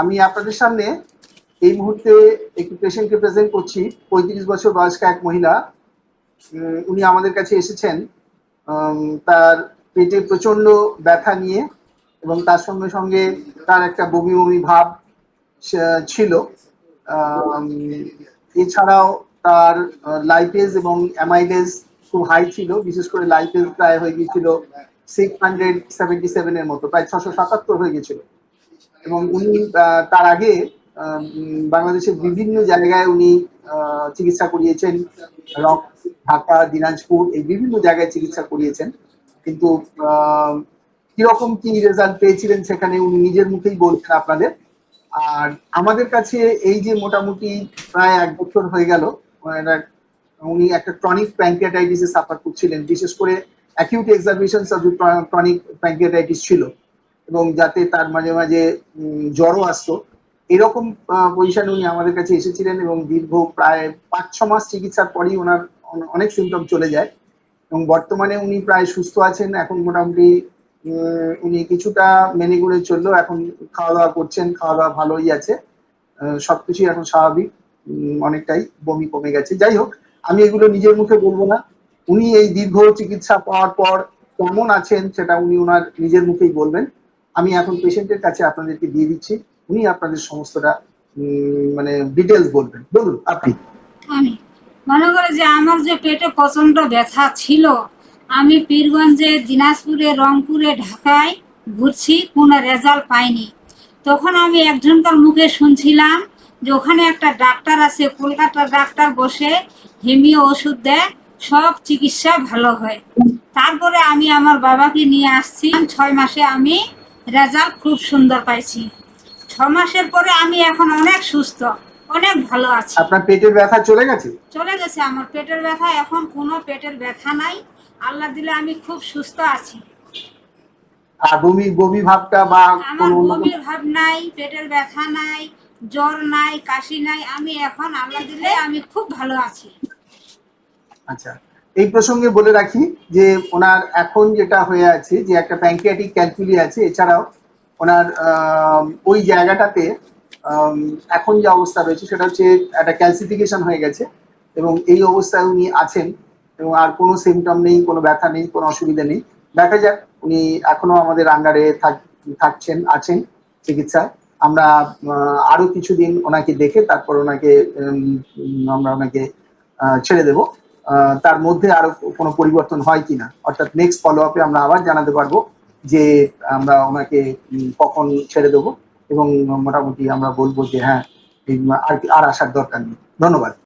আমি আপনাদের সামনে এই মুহূর্তে একটি পেশেন্টকে প্রেজেন্ট করছি, পঁয়ত্রিশ বছর বয়স্ক এক মহিলা। উনি আমাদের কাছে এসেছেন। তার পেটে প্রচণ্ড ব্যথা নিয়ে এবং তার সঙ্গে সঙ্গে তার একটা বমি বমি ভাব ছিল। এছাড়াও তার লাইপেজ এবং অ্যামাইলেজ খুব হাই ছিল। বিশেষ করে লাইপেজ প্রায় হয়ে গিয়েছিল সিক্স হান্ড্রেড সেভেন্টি সেভেনের মতো, প্রায় ছশো সাতাত্তর হয়ে গেছিল এবং উনি তার আগে বাংলাদেশের বিভিন্ন জায়গায় উনি চিকিৎসা করিয়েছেন। রক, ঢাকা, দিনাজপুর, এই বিভিন্ন জায়গায় চিকিৎসা করিয়েছেন। কিন্তু কীরকম কি রেজাল্ট পেয়েছিলেন সেখানে উনি নিজের মুখেই বলছেন আপনাদের। আর আমাদের কাছে এই যে মোটামুটি প্রায় এক বছর হয়ে গেল উনি একটা ক্রনিক প্যাঙ্কিয়াটাইটিসে সাফার করছিলেন। বিশেষ করে acute exacerbations of chronic pancreatitis ছিল। এবং যাতে তার মাঝে মাঝে জ্বরও আসতো। এরকম পজিশনে উনি আমাদের কাছে এসেছিলেন এবং দীর্ঘ প্রায় পাঁচ ছ মাস চিকিৎসার পরই ওনার অনেক সিমটম চলে যায়। এবং বর্তমানে উনি প্রায় সুস্থ আছেন। এখন মোটামুটি উনি কিছুটা মেনে করে চললেও এখন খাওয়া দাওয়া করছেন খাওয়া দাওয়া ভালোই আছে। সবকিছুই এখন স্বাভাবিক। অনেকটাই বমি কমে গেছে। যাই হোক, আমি এগুলো নিজের মুখে বলব না। উনি এই দীর্ঘ চিকিৎসা পাওয়ার পর কেমন আছেন সেটা উনি ওনার নিজের মুখেই বলবেন। আমি এখন পেশেন্টের কাছে আপনাদেরকে দিয়ে দিচ্ছি। উনি আপনাদের সমস্তটা মানে ডিটেলস বলবেন। বলুন, আপনি। আমি মনে করে যে আমার যে পেটে প্রচণ্ড ব্যথা ছিল, আমি পীরগঞ্জে, দিনাজপুরে, রংপুরে, ঢাকায় ঘুরছি, কোনো রেজাল্ট পাইনি। তখন আমি একজনকার মুখে শুনছিলাম যে ওখানে একটা ডাক্তার আছে, কলকাতার ডাক্তার বসে হেমিও ওষুধ দেয়, সব চিকিৎসা ভালো হয়। তারপরে আমি আমার বাবাকে নিয়ে আসছি। ছয় মাসে আমি রেজাল্ট খুব সুন্দর পাইছি। ছ মাসের পরে আমি এখন অনেক সুস্থ অনেক ভালো আছি। আপনার পেটের ব্যথা চলে গেছে? চলে গেছে আমার পেটের ব্যথা এখন কোনো পেটের ব্যথা নাই। আল্লাহ দিলে আমি খুব সুস্থ আছি। আর বমি বমি ভাবটা বা আমার বমির ভাব নাই পেটের ব্যথা নাই জ্বর নাই কাশি নাই। আমি এখন আল্লাহ দিলে আমি খুব ভালো আছি। আচ্ছা। এই প্রসঙ্গে বলে রাখি যে ওনার এখন যেটা হয়ে আছে, যে একটা প্যাঙ্কিয়াটিক ক্যালকুলি আছে, এছাড়াও ওনার ওই জায়গাটাতে এখন যে অবস্থা রয়েছে সেটা হচ্ছে একটা ক্যালসিফিকেশন হয়ে গেছে এবং এই অবস্থায় উনি আছেন এবং আর কোনো সিমটম নেই, কোনো ব্যথা নেই, কোনো অসুবিধা নেই। দেখা যাক, উনি এখনও আমাদের আন্ডারে থাকছেন, আছেন চিকিৎসায়। আমরা আরও কিছুদিন ওনাকে দেখে তারপর ওনাকে আমরা ওনাকে ছেড়ে দেবো। তার মধ্যে আরও কোনো পরিবর্তন হয় কিনা? অর্থাৎ নেক্সট ফলো আপে আমরা আবার জানাতে পারব যে আমরা ওনাকে কখন ছেড়ে দেবো এবং মোটামুটি আমরা বলব যে হ্যাঁ আর আসার দরকার নেই। ধন্যবাদ।